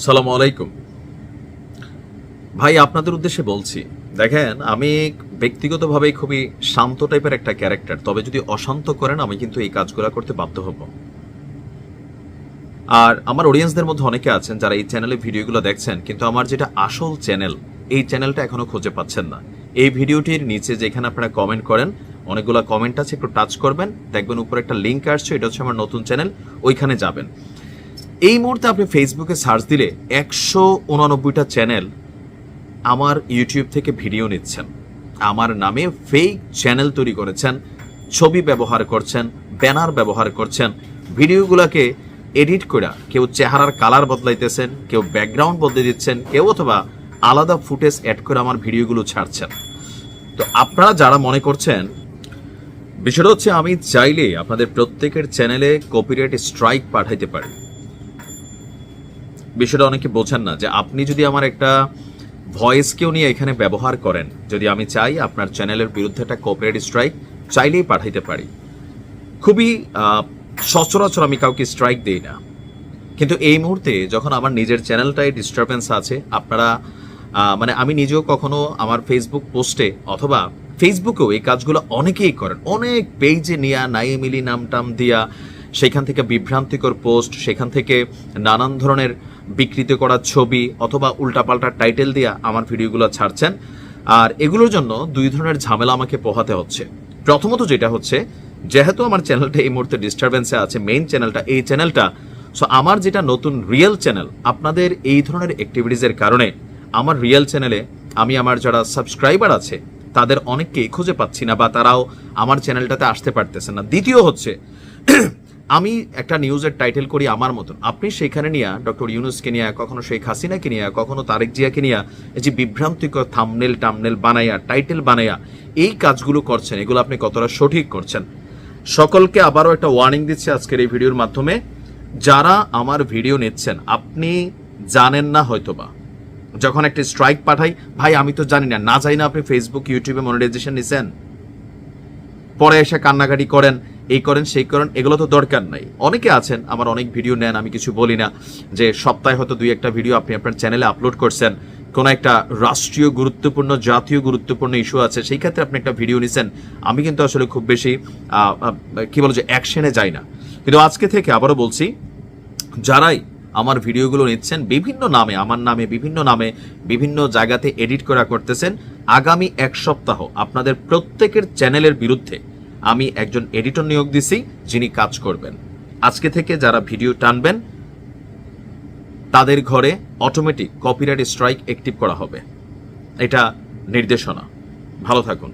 সালাম আলাইকুম। ভাই, আপনাদের উদ্দেশ্যে বলছি, দেখেন, আমি ব্যক্তিগতভাবে খুবই শান্ত টাইপের একটা ক্যারেক্টার, তবে যদি অশান্ত করেন, আমি কিন্তু এই কাজগুলো করতে বাধ্য হব। আর আমার অডিয়েন্সদের মধ্যে অনেকে আছেন যারা এই চ্যানেলে ভিডিওগুলো দেখছেন, কিন্তু আমার যেটা আসল চ্যানেল এই চ্যানেলটা এখনও খুঁজে পাচ্ছেন না। এই ভিডিওটির নিচে যেখানে আপনারা কমেন্ট করেন, অনেকগুলো কমেন্ট আছে, একটু টাচ করবেন, দেখবেন উপরে একটা লিঙ্ক আসছে, এটা হচ্ছে আমার নতুন চ্যানেল ওইখানে যাবেন। এই মুহূর্তে আপনি ফেসবুকে সার্চ দিলে একশো উনানব্বইটা চ্যানেল আমার ইউটিউব থেকে ভিডিও নিচ্ছেন। আমার নামে ফেক চ্যানেল তৈরি করেছেন, ছবি ব্যবহার করছেন ব্যানার ব্যবহার করছেন ভিডিওগুলোকে এডিট করে কেউ চেহারার কালার বদলাইতেছেন, কেউ ব্যাকগ্রাউন্ড বদলে দিচ্ছেন, কেউ অথবা আলাদা ফুটেজ অ্যাড করে আমার ভিডিওগুলো ছাড়ছেন। তো আপনারা যারা মনে করছেন, বিষয়টা হচ্ছে আমি চাইলে আপনাদের প্রত্যেকের চ্যানেলে কপিরাইট স্ট্রাইক পাঠাইতে পারি। বিষয়টা অনেকে বোঝেন না যে আপনি যদি আমার একটা ভয়েসকেও নিয়ে এখানে ব্যবহার করেন, যদি আমি চাই আপনার চ্যানেলের বিরুদ্ধে একটা কপিরাইট স্ট্রাইক চাইলেই পাঠাইতে পারি। খুবই সচরাচর আমি কাউকে স্ট্রাইক দেই না। কিন্তু এই মুহূর্তে যখন আমার নিজের চ্যানেলটায় ডিস্টারবেন্স আছে, আপনারা মানে আমি নিজেও কখনো আমার ফেসবুক পোস্টে অথবা ফেসবুকেও এই কাজগুলো অনেকেই করেন। অনেক পেজে নিয়া, নাইমিলি নাম টাম দিয়া, সেখান থেকে বিভ্রান্তিকর পোস্ট সেখান থেকে নানান ধরনের বিকৃত করা ছবি অথবা উল্টাপাল্টা টাইটেল দিয়ে আমার ভিডিওগুলো ছাড়ছেন। আর এগুলোর জন্য দুই ধরনের ঝামেলা আমাকে পোহাতে হচ্ছে। প্রথমত যেটা হচ্ছে, যেহেতু আমার চ্যানেলটা এই মুহূর্তে ডিস্টারবেন্সে আছে মেইন চ্যানেলটা এই চ্যানেলটা সো আমার যেটা নতুন রিয়েল চ্যানেল আপনাদের এই ধরনের অ্যাক্টিভিটিসের কারণে আমার রিয়েল চ্যানেলে আমি আমার যারা সাবস্ক্রাইবার আছে, তাদের অনেককেই খুঁজে পাচ্ছি না বা তারাও আমার চ্যানেলটাতে আসতে পারতেছে না। দ্বিতীয় হচ্ছে আমি একটা নিউজের টাইটেল করি আমার মতন। আপনি সেখানে নিয়ে, ডক্টর ইউনুসকে নিয়ে, কখনো শেখ হাসিনাকে নিয়ে, কখনো তারেক জিয়াকে নিয়ে যে বিভ্রান্তিকর থামনেল টামনেল বানাইয়া টাইটেল বানাইয়া এই কাজগুলো করছেন, এগুলো আপনি কতটা সঠিক করছেন? সকলকে আবারও একটা ওয়ার্নিং দিচ্ছি আজকের এই ভিডিওর মাধ্যমে। যারা আমার ভিডিও নিচ্ছেন, আপনি জানেন না হয়তোবা। যখন একটা স্ট্রাইক পাঠাই, ভাই, আমি তো জানি না না জানি না আপনি ফেসবুক ইউটিউবে মনিটাইজেশন নিছেন? পরে এসে কান্নাকাটি করেন এই করেন, সেই করেন, এগুলো তো দরকার নাই। অনেকে আছেন, আমার অনেক ভিডিও নেন, আমি কিছু বলি না, যে সপ্তাহে হয়তো দুই একটা ভিডিও আপনি আপনার চ্যানেলে আপলোড করছেন, কোনো একটা রাষ্ট্রীয় গুরুত্বপূর্ণ, জাতীয় গুরুত্বপূর্ণ ইস্যু আছে, সেই ক্ষেত্রে আপনি একটা ভিডিও নিছেন, আমি কিন্তু আসলে খুব বেশি কি বলো যে, অ্যাকশনে যাই না। কিন্তু আজকে থেকে আবারও বলছি, যারাই আমার ভিডিওগুলো নিচ্ছেন, বিভিন্ন নামে, আমার নামে, বিভিন্ন নামে, বিভিন্ন জায়গাতে এডিট করা করতেছেন, আগামী এক সপ্তাহ আপনাদের প্রত্যেকের চ্যানেলের বিরুদ্ধে আমি একজন এডিটর নিয়োগ দিছি, যিনি কাজ করবেন। আজকে থেকে যারা ভিডিও টানবেন, তাদের ঘরে অটোমেটিক কপিরাইট স্ট্রাইক অ্যাক্টিভ করা হবে। এটা নির্দেশনা। ভালো থাকুন।